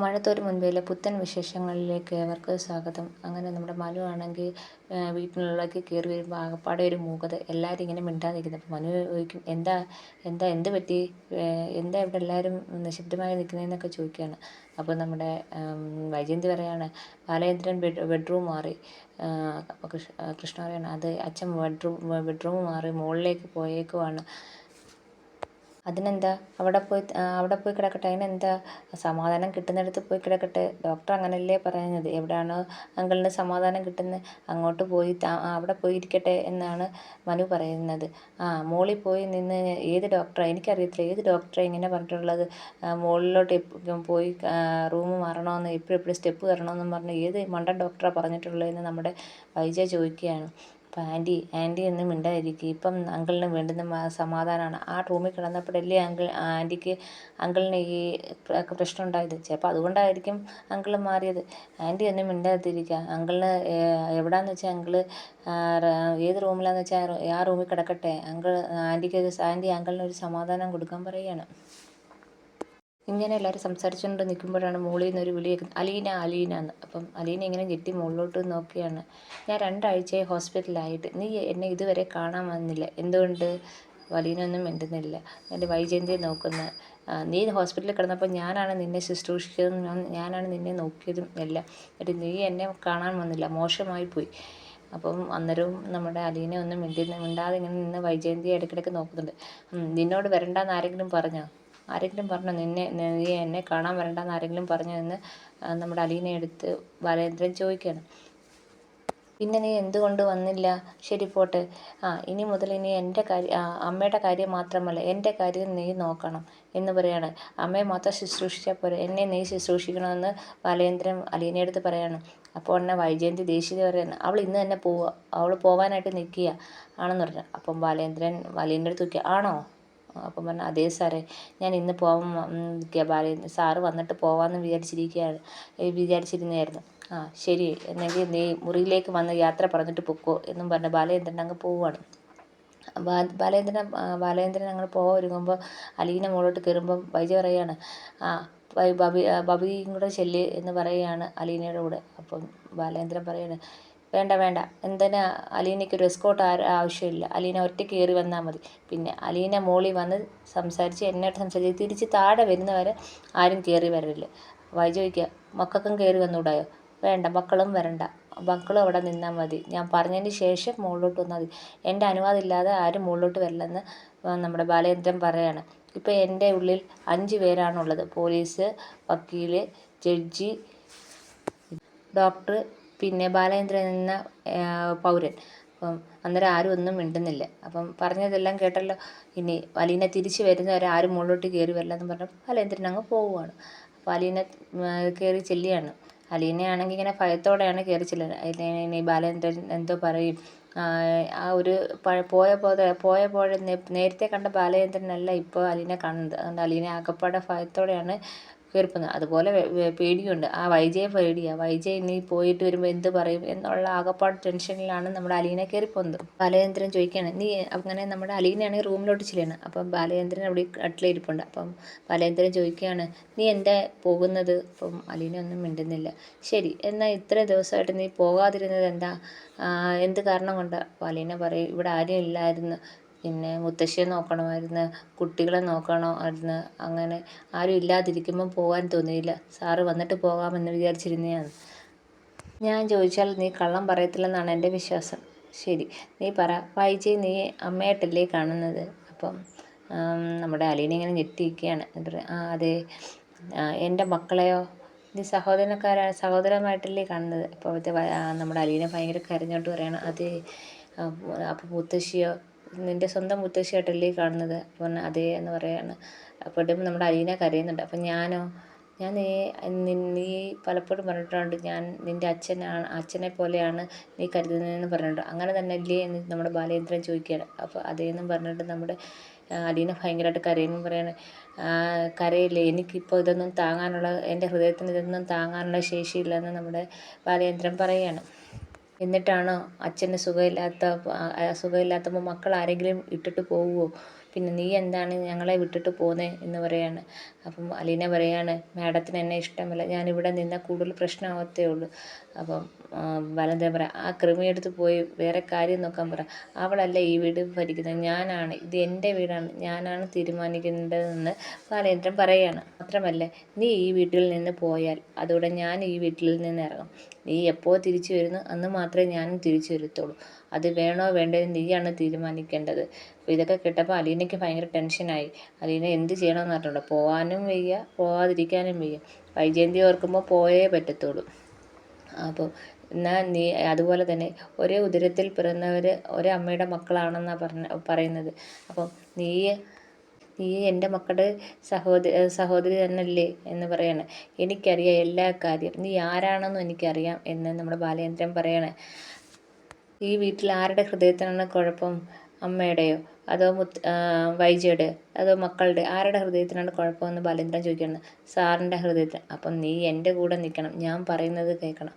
മഴത്തോരു മുൻപേലെ പുത്തൻ വിശേഷങ്ങളിലേക്ക് ഏവർക്കും സ്വാഗതം. അങ്ങനെ നമ്മുടെ മനു ആണെങ്കിൽ വീട്ടിനുള്ളിലേക്ക് കയറി വരുമ്പോൾ ആകപ്പാടെ ഒരു മൂകത. എല്ലാവരും ഇങ്ങനെ മിണ്ടാതിരിക്കുന്നു. അപ്പോൾ മനു ചോദിക്കും എന്താ എന്താ എന്ത് പറ്റി? എന്താ ഇവിടെ എല്ലാവരും നിശബ്ദമായി നിൽക്കുന്നതെന്നൊക്കെ ചോദിക്കുകയാണ്. അപ്പോൾ നമ്മുടെ വൈജയന്തി പറയാണ് ബാലചന്ദ്രൻ ബെഡ് ബെഡ്റൂം മാറി. അപ്പോൾ കൃഷ്ണ കൃഷ്ണ പറയാണ് അത് അച്ഛൻ ബെഡ്റൂം ബെഡ്റൂം മാറി മുകളിലേക്ക് പോയേക്കുവാണ്. അതിനെന്താ? അവിടെ പോയി അവിടെ പോയി കിടക്കട്ടെ. അതിനെന്താ? സമാധാനം കിട്ടുന്നിടത്ത് പോയി കിടക്കട്ടെ. ഡോക്ടർ അങ്ങനല്ലേ പറയുന്നത്. എവിടെയാണ് അങ്കിളിന് സമാധാനം കിട്ടുന്നത് അങ്ങോട്ട് പോയി അവിടെ പോയി ഇരിക്കട്ടെ എന്നാണ് മനു പറയുന്നത്. ആ മോളിൽ പോയി നിന്ന് ഏത് ഡോക്ടറെ? എനിക്കറിയത്തില്ല. ഏത് ഡോക്ടറെ ഇങ്ങനെ പറഞ്ഞിട്ടുള്ളത്? മുകളിലോട്ട് പോയി റൂം മാറണമെന്ന് എപ്പോഴും എപ്പോഴും സ്റ്റെപ്പ് കയറണമെന്നും പറഞ്ഞ് ഏത് മണ്ടൻ ഡോക്ടറാണ് പറഞ്ഞിട്ടുള്ളതെന്ന് നമ്മുടെ വൈജ ചോദിക്കുകയാണ്. അപ്പം ആന്റി ആന്റി ഒന്ന് മിണ്ടാതിരിക്കുക ഇപ്പം അങ്കിളിന് വേണ്ടുന്ന സമാധാനമാണ് ആ റൂമിൽ കിടന്നപ്പോഴല്ലേ അങ്കിൾ ആന്റിക്ക് അങ്കിളിന് ഈ പ്രശ്നം ഉണ്ടായത്. ചിലപ്പോൾ അതുകൊണ്ടായിരിക്കും അങ്കിൾ മാറിയത്. ആന്റി ഒന്ന് മിണ്ടാതിരിക്കുക അങ്കിളിന് എവിടെയാണെന്ന് വെച്ചാൽ അങ്കിൾ ഏത് റൂമിലാണെന്ന് വെച്ചാൽ ആ റൂമിൽ കിടക്കട്ടെ. അങ്കിൾ ആന്റിക്ക് ആന്റി അങ്കിളിന് ഒരു സമാധാനം കൊടുക്കാൻ പറയുകയാണ്. ഇങ്ങനെ എല്ലാവരും സംസാരിച്ചുകൊണ്ട് നിൽക്കുമ്പോഴാണ് മുകളിൽ നിന്ന് ഒരു വിളി കേൾക്കുന്നത്. അലീന അലീന എന്ന്. അപ്പം അലീന ഇങ്ങനെ ഞെട്ടി മുകളിലോട്ട് നോക്കിയാണ്. ഞാൻ രണ്ടാഴ്ചയായി ഹോസ്പിറ്റലായിട്ട് നീ എന്നെ ഇതുവരെ കാണാൻ വന്നില്ല. എന്തുകൊണ്ട്? അലീനൊന്നും മിണ്ടുന്നില്ല. എന്റെ വൈജയന്തിയെ നോക്കുന്ന നീ ഹോസ്പിറ്റലിൽ കിടന്നപ്പോൾ ഞാനാണ് നിന്നെ ശുശ്രൂഷിച്ചതും ഞാനാണ് നിന്നെ നോക്കിയതും എല്ലാം. എന്നിട്ട് നീ എന്നെ കാണാൻ വന്നില്ല. മോശമായി പോയി. അപ്പം അന്നേരവും നമ്മുടെ അലീനെ ഒന്നും മിണ്ടി മിണ്ടാതെ ഇങ്ങനെ നിന്ന് വൈജയന്തിയെ ഇടയ്ക്കിടയ്ക്ക് നോക്കുന്നുണ്ട്. നിന്നോട് വരണ്ടെന്ന് ആരെങ്കിലും പറഞ്ഞോ? ആരെങ്കിലും പറഞ്ഞു നിന്നെ നീ എന്നെ കാണാൻ വരണ്ടെന്ന് ആരെങ്കിലും പറഞ്ഞു എന്ന് നമ്മുടെ അലീനെ എടുത്ത് വരേന്ദ്രൻ ചോദിക്കുകയാണ്. പിന്നെ നീ എന്തുകൊണ്ട് വന്നില്ല? ശരി പോട്ടെ. ആ ഇനി മുതൽ ഇനി എന്റെ കാര്യം അമ്മയുടെ കാര്യം മാത്രമല്ല എന്റെ കാര്യം നീ നോക്കണം എന്ന് പറയാണ്. അമ്മയെ മാത്രം ശുശ്രൂഷിച്ചാൽ പോരെ. എന്നെ നീ ശുശ്രൂഷിക്കണമെന്ന് ബാലേന്ദ്രൻ അലീനയെടുത്ത് പറയാണ്. അപ്പോൾ ഉടനെ വൈജയന്തി ദേഷ്യത പറയുന്നത് അവൾ ഇന്ന് തന്നെ പോവുക. അവൾ പോവാനായിട്ട് നിൽക്കുക ആണെന്ന് പറഞ്ഞു. അപ്പം ബാലേന്ദ്രൻ അലീന്റെ അടുത്ത് നിൽക്കുക ആണോ? അപ്പം പറഞ്ഞു അതേ സാറേ ഞാൻ ഇന്ന് പോകാൻ ബാല സാറ് വന്നിട്ട് പോകാമെന്ന് വിചാരിച്ചിരിക്കുകയാണ് വിചാരിച്ചിരുന്നതായിരുന്നു. ആ ശരി എന്നെങ്കിൽ നീ മുറിയിലേക്ക് വന്ന് യാത്ര പറഞ്ഞിട്ട് പൊക്കോ എന്നും പറഞ്ഞ് ബാലചന്ദ്രൻ അങ്ങ് പോവുകയാണ് ബാലചന്ദ്രൻ ബാലചന്ദ്രൻ അങ്ങ് പോകാൻ ഒരുങ്ങുമ്പോൾ അലീന മുകളിലോട്ട് കയറുമ്പോൾ വൈജ പറയുകയാണ് ആ ബബി ബബിയും കൂടെ ചെല്ല് എന്ന് പറയുകയാണ് അലീനയുടെ കൂടെ. അപ്പം ബാലേന്ദ്രൻ പറയുകയാണ് വേണ്ട വേണ്ട. എന്തിനാ അലീനയ്ക്ക് ഒരു എസ്കോട്ട് ആവശ്യമില്ല. അലീന ഒറ്റയ്ക്ക് കയറി വന്നാൽ മതി. പിന്നെ അലീന മോളി വന്ന് സംസാരിച്ച് എന്നോട് സംസാരിച്ച് തിരിച്ച് താഴെ വരുന്നവരെ ആരും കയറി വരില്ല വൈജോയ്ക്ക് മക്കൾക്കും കയറി വന്നുകൂടായോ വേണ്ട മക്കളും വരണ്ട. മക്കളും അവിടെ നിന്നാൽ മതി. ഞാൻ പറഞ്ഞതിന് ശേഷം മുകളിലോട്ട് വന്നാൽ മതി. എന്റെ അനുവാദം ഇല്ലാതെ ആരും മുകളിലോട്ട് വരില്ലെന്ന് നമ്മുടെ ബാലചന്ദ്രൻ പറയാണ്. ഇപ്പോൾ എന്റെ ഉള്ളിൽ അഞ്ച് പേരാണുള്ളത്. പോലീസ് വക്കീൽ ജഡ്ജി ഡോക്ടർ പിന്നെ ബാലചന്ദ്രൻ എന്ന പൗരൻ. അപ്പം അന്നേരം ആരും ഒന്നും മിണ്ടുന്നില്ല. അപ്പം പറഞ്ഞതെല്ലാം കേട്ടല്ലോ. ഇനി അലീന തിരിച്ചു വരുന്നവരെ ആരും മുകളിലോട്ട് കയറി വരില്ല എന്ന് പറഞ്ഞു ബാലേന്ദ്രൻ അങ്ങ് പോവുകയാണ് അപ്പോൾ അലീന കയറി ചെല്ലുകയാണ്. അലീനയാണെങ്കിൽ ഇങ്ങനെ ഭയത്തോടെയാണ് കയറി ചെല്ലുന്നത്. ഇനി ബാലേന്ദ്രൻ എന്തോ പറയും. ആ ഒരു പോയ പോലെ പോയ പോലെ നേരത്തെ കണ്ട ബാലചന്ദ്രനല്ല ഇപ്പോൾ അലീനെ കാണുന്നത്. അതുകൊണ്ട് അലീനെ ആകപ്പാടെ ഭയത്തോടെയാണ് കയറിപ്പോകുന്നത് അതുപോലെ പേടിയുണ്ട്. ആ വൈജയെ പേടിയാണ് വൈജയ ഇനി പോയിട്ട് വരുമ്പോൾ എന്ത് പറയും എന്നുള്ള ആകപ്പാട് ടെൻഷനിലാണ് നമ്മുടെ അലീന കയറിപ്പോകുന്നത് ബാലചന്ദ്രൻ ചോദിക്കുകയാണ് നീ അങ്ങനെ നമ്മുടെ അലീനയാണെങ്കിൽ റൂമിലോട്ട് ചെല്ലുകയാണ് അപ്പം ബാലചന്ദ്രൻ അവിടെ കട്ടിലിരിപ്പുണ്ട്. അപ്പം ബാലചന്ദ്രൻ ചോദിക്കുകയാണ് നീ എന്താ പോകുന്നത്? അപ്പം അലീന ഒന്നും മിണ്ടുന്നില്ല. ശരി എന്നാൽ ഇത്ര ദിവസമായിട്ട് നീ പോകാതിരുന്നത് എന്താ? എന്ത് കാരണം കൊണ്ടാണ് അപ്പോൾ അലീന പറയും ഇവിടെ ആരും ഇല്ലായിരുന്നു. പിന്നെ മുത്തശ്ശിയെ നോക്കണമായിരുന്നു കുട്ടികളെ നോക്കണമായിരുന്നു അങ്ങനെ ആരും ഇല്ലാതിരിക്കുമ്പം പോകാൻ തോന്നിയില്ല. സാറ് വന്നിട്ട് പോകാമെന്ന് വിചാരിച്ചിരുന്നതാണ് ഞാൻ ചോദിച്ചാൽ നീ കള്ളം പറയത്തില്ലെന്നാണ് എന്റെ വിശ്വാസം. ശരി നീ പറ. വായിച്ചേ നീ അമ്മയായിട്ടല്ലേ കാണുന്നത്? അപ്പം നമ്മുടെ അലീന ഇങ്ങനെ ഞെട്ടിയിരിക്കുകയാണ്. എന്നിട്ട് ആ അതെ. എന്റെ മക്കളെയോ? നീ സഹോദരക്കാരാ സഹോദരമായിട്ടല്ലേ കാണുന്നത്. അപ്പോൾ നമ്മുടെ അലീനെ ഭയങ്കര കരഞ്ഞോട്ട് പറയണം അതെ. അപ്പോൾ മുത്തശ്ശിയോ നിന്റെ സ്വന്തം മുത്തശ്ശിയായിട്ടല്ലേ കാണുന്നത്? അപ്പോൾ അതേ എന്ന് പറയാണ്. അപ്പോഴും നമ്മുടെ അലീന കരയുന്നുണ്ട്. അപ്പം ഞാനോ ഞാൻ നീ നീ പലപ്പോഴും പറഞ്ഞിട്ടുണ്ട് ഞാൻ നിന്റെ അച്ഛനാണ് അച്ഛനെ പോലെയാണ് നീ കരുതുന്നതെന്ന് പറഞ്ഞിട്ടുണ്ട്. അങ്ങനെ തന്നെ അല്ലേ എന്ന് നമ്മുടെ ബാലേന്ദ്രൻ ചോദിക്കുകയാണ്. അപ്പോൾ അതേന്നും പറഞ്ഞിട്ട് നമ്മുടെ അലീന ഭയങ്കരമായിട്ട് കരയുന്നു പറയാണ്. കരയില്ലേ? എനിക്കിപ്പോൾ ഇതൊന്നും താങ്ങാനുള്ള എന്റെ ഹൃദയത്തിന് ഇതൊന്നും താങ്ങാനുള്ള ശേഷിയില്ലെന്ന് നമ്മുടെ ബാലേന്ദ്രൻ പറയുകയാണ് എന്നിട്ടാണോ അച്ഛന് സുഖമില്ലാത്ത സുഖമില്ലാത്തപ്പോൾ മക്കൾ ആരെങ്കിലും ഇട്ടിട്ട് പോവുമോ പിന്നെ നീ എന്താണ് ഞങ്ങളെ വിട്ടിട്ട് പോന്നെ എന്ന് പറയാണ്. അപ്പം അലീന പറയാണ് മാഡത്തിന് എന്നെ ഇഷ്ടമല്ല. ഞാൻ ഇവിടെ നിന്നാൽ കൂടുതൽ പ്രശ്നമാവത്തേ ഉള്ളൂ. അപ്പം വനിത പറ ആ കൃമിയെടുത്ത് പോയി വേറെ കാര്യം നോക്കാൻ പറ. അവളല്ല ഈ വീട് ഭരിക്കുന്നത്? ഞാനാണ് ഇത് എന്റെ വീടാണ് ഞാനാണ് തീരുമാനിക്കേണ്ടതെന്ന് ബാലേന്ദ്രൻ പറയുകയാണ് മാത്രമല്ല നീ ഈ വീട്ടിൽ നിന്ന് പോയാൽ അതോടെ ഞാൻ ഈ വീട്ടിൽ നിന്ന് ഇറങ്ങും. നീ എപ്പോൾ തിരിച്ചു വരുന്നു അന്ന് മാത്രമേ ഞാനും തിരിച്ചു വരുത്തുള്ളൂ. അത് വേണോ വേണ്ടത് നീയാണ് തീരുമാനിക്കേണ്ടത്. അപ്പോൾ ഇതൊക്കെ കേട്ടപ്പോൾ അലീനയ്ക്ക് ഭയങ്കര ടെൻഷനായി. അലീന എന്ത് ചെയ്യണമെന്ന് അറിഞ്ഞൂടാ. പോകാനും വയ്യ പോവാതിരിക്കാനും വയ്യ. വൈജയന്തി ഓർക്കുമ്പോൾ പോയേ പറ്റത്തുള്ളൂ. അപ്പോൾ എന്നാൽ നീ അതുപോലെ തന്നെ ഒരേ ഉദരത്തിൽ പിറന്നവർ ഒരേ അമ്മയുടെ മക്കളാണെന്നാണ് പറഞ്ഞ പറയുന്നത്. അപ്പം നീ നീ എന്റെ മക്കളുടെ സഹോദരി സഹോദരി തന്നെയല്ലേ എന്ന് പറയാണ്. എനിക്കറിയാം എല്ലാ കാര്യം. നീ ആരാണെന്നും എനിക്കറിയാം എന്ന് നമ്മുടെ ബാലേന്ദ്രൻ പറയണേ. ഈ വീട്ടിൽ ആരുടെ ഹൃദയത്തിനാണ് കുഴപ്പം? അമ്മയുടെയോ? അതോ മുത്ത് വൈജിയുടെ അതോ മക്കളുടെ ആരുടെ ഹൃദയത്തിനാണ് കുഴപ്പമെന്ന് ബാലേന്ദ്രൻ ചോദിക്കുന്നത് സാറിന്റെ ഹൃദയത്തിന് അപ്പം നീ എന്റെ കൂടെ നിൽക്കണം. ഞാൻ പറയുന്നത് കേൾക്കണം.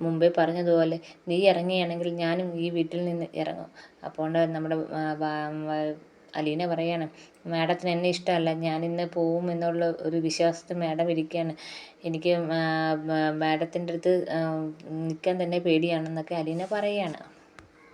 മുമ്പേ പറഞ്ഞതുപോലെ നീ ഇറങ്ങുകയാണെങ്കിൽ ഞാനും ഈ വീട്ടിൽ നിന്ന് ഇറങ്ങും. അപ്പോൾ നമ്മുടെ അലീന പറയാണ് മാഡത്തിന് എന്നെ ഇഷ്ടമല്ല. ഞാൻ ഇന്ന് പോവും എന്നുള്ള ഒരു വിശ്വാസത്തിൽ മാഡം ഇരിക്കുകയാണ്. എനിക്ക് മാഡത്തിന്റെ അടുത്ത് നിൽക്കാൻ തന്നെ പേടിയാണെന്നൊക്കെ അലീന പറയുകയാണ്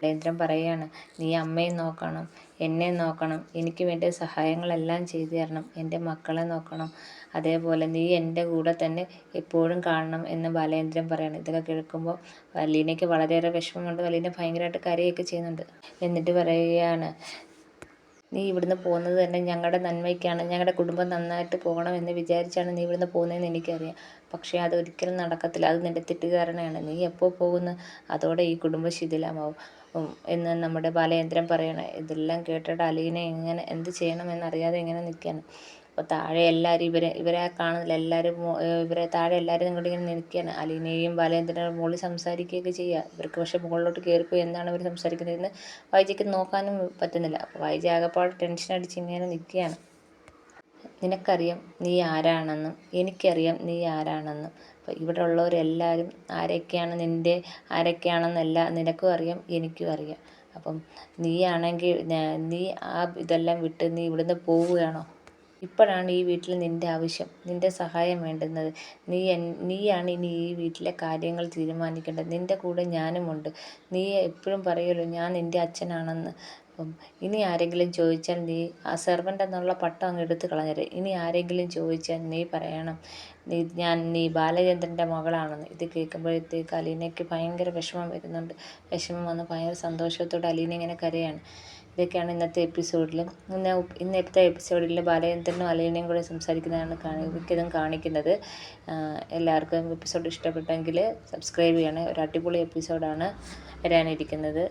ബാലേന്ദ്രൻ പറയുകയാണ് നീ അമ്മയെ നോക്കണം. എന്നെ നോക്കണം. എനിക്ക് വേണ്ട സഹായങ്ങളെല്ലാം ചെയ്തു തരണം. എന്റെ മക്കളെ നോക്കണം. അതേപോലെ നീ എന്റെ കൂടെ തന്നെ എപ്പോഴും കാണണം എന്ന് ബാലേന്ദ്രൻ പറയണം. ഇതൊക്കെ കേൾക്കുമ്പോൾ വലീനയ്ക്ക് വളരെയേറെ വിഷമമുണ്ട്. വലീന ഭയങ്കരമായിട്ട് കരയൊക്കെ ചെയ്യുന്നുണ്ട്. എന്നിട്ട് പറയുകയാണ് നീ ഇവിടുന്ന് പോകുന്നത് തന്നെ ഞങ്ങളുടെ നന്മയ്ക്കാണ്. ഞങ്ങളുടെ കുടുംബം നന്നായിട്ട് പോകണം എന്ന് വിചാരിച്ചാണ് നീ ഇവിടുന്ന് പോകുന്നതെന്ന് എനിക്കറിയാം. പക്ഷേ അതൊരിക്കലും നടക്കത്തില്ല. അത് നിന്റെ തെറ്റിദ്ധാരണയാണ്. നീ എപ്പോൾ പോകുന്നു അതോടെ ഈ കുടുംബം ശിഥിലമാവും. എന്ന് നമ്മുടെ ബാലചന്ദ്രൻ പറയണ ഇതെല്ലാം കേട്ടിട്ട് അലീന എങ്ങനെ എന്ത് ചെയ്യണമെന്നറിയാതെ ഇങ്ങനെ നിൽക്കുകയാണ് അപ്പോൾ താഴെ എല്ലാവരും ഇവരെ ഇവരെ കാണുന്നില്ല. എല്ലാവരും ഇവരെ താഴെ എല്ലാവരും ഇങ്ങോട്ട് ഇങ്ങനെ നിൽക്കുകയാണ് അലീനയും ബാലചന്ദ്രനും മുകളിൽ സംസാരിക്കുകയൊക്കെ ചെയ്യുക ഇവർക്ക് പക്ഷേ മുകളിലോട്ട് കയറിപ്പോയി എന്താണ് ഇവർ സംസാരിക്കുന്നതെന്ന് വൈജയ്ക്ക് നോക്കാനും പറ്റുന്നില്ല. അപ്പോൾ വൈജ ആകെപ്പാട് ടെൻഷൻ അടിച്ച് ഇങ്ങനെ നിൽക്കുകയാണ് നിനക്കറിയാം നീ ആരാണെന്നും എനിക്കറിയാം നീ ആരാണെന്നും. അപ്പോൾ ഇവിടെ ഉള്ളവരെല്ലാവരും ആരൊക്കെയാണ് നിന്റെ ആരൊക്കെയാണെന്നല്ല നിനക്കും അറിയാം എനിക്കും അറിയാം. അപ്പം നീയാണെങ്കിൽ നീ ആ ഇതെല്ലാം വിട്ട് നീ ഇവിടുന്ന് പോവുകയാണോ? ഇപ്പോഴാണ് ഈ വീട്ടിൽ നിന്റെ ആവശ്യം നിന്റെ സഹായം വേണ്ടുന്നത്. നീ നീയാണ് ഇനി ഈ വീട്ടിലെ കാര്യങ്ങൾ തീരുമാനിക്കേണ്ടത്. നിന്റെ കൂടെ ഞാനുമുണ്ട്. നീ എപ്പോഴും പറയുമല്ലോ ഞാൻ നിന്റെ അച്ഛനാണെന്ന്. അപ്പം ഇനി ആരെങ്കിലും ചോദിച്ചാൽ നീ ആ സെർവന്റ് എന്നുള്ള പട്ടം അങ്ങ് എടുത്ത് കളഞ്ഞേരെ ഇനി ആരെങ്കിലും ചോദിച്ചാൽ നീ പറയണം. നീ ഞാൻ നീ ബാലചന്ദ്രന്റെ മകളാണെന്ന്. ഇത് കേൾക്കുമ്പോഴത്തേക്ക് അലീനയ്ക്ക് ഭയങ്കര വിഷമം വരുന്നുണ്ട്. വിഷമം വന്ന് ഭയങ്കര സന്തോഷത്തോടെ അലീന ഇങ്ങനെ കരയാണ്. ഇതൊക്കെയാണ് ഇന്നത്തെ എപ്പിസോഡിൽ ഇന്ന് ഇന്നത്തെ എപ്പിസോഡിൽ ബാലചന്ദ്രനും അലീനയും കൂടെ സംസാരിക്കുന്നതാണ് കാണി മിക്കതും കാണിക്കുന്നത്. എല്ലാവർക്കും എപ്പിസോഡ് ഇഷ്ടപ്പെട്ടെങ്കിൽ സബ്സ്ക്രൈബ് ചെയ്യണേ. ഒരു അടിപൊളി എപ്പിസോഡാണ് വരാനിരിക്കുന്നത്.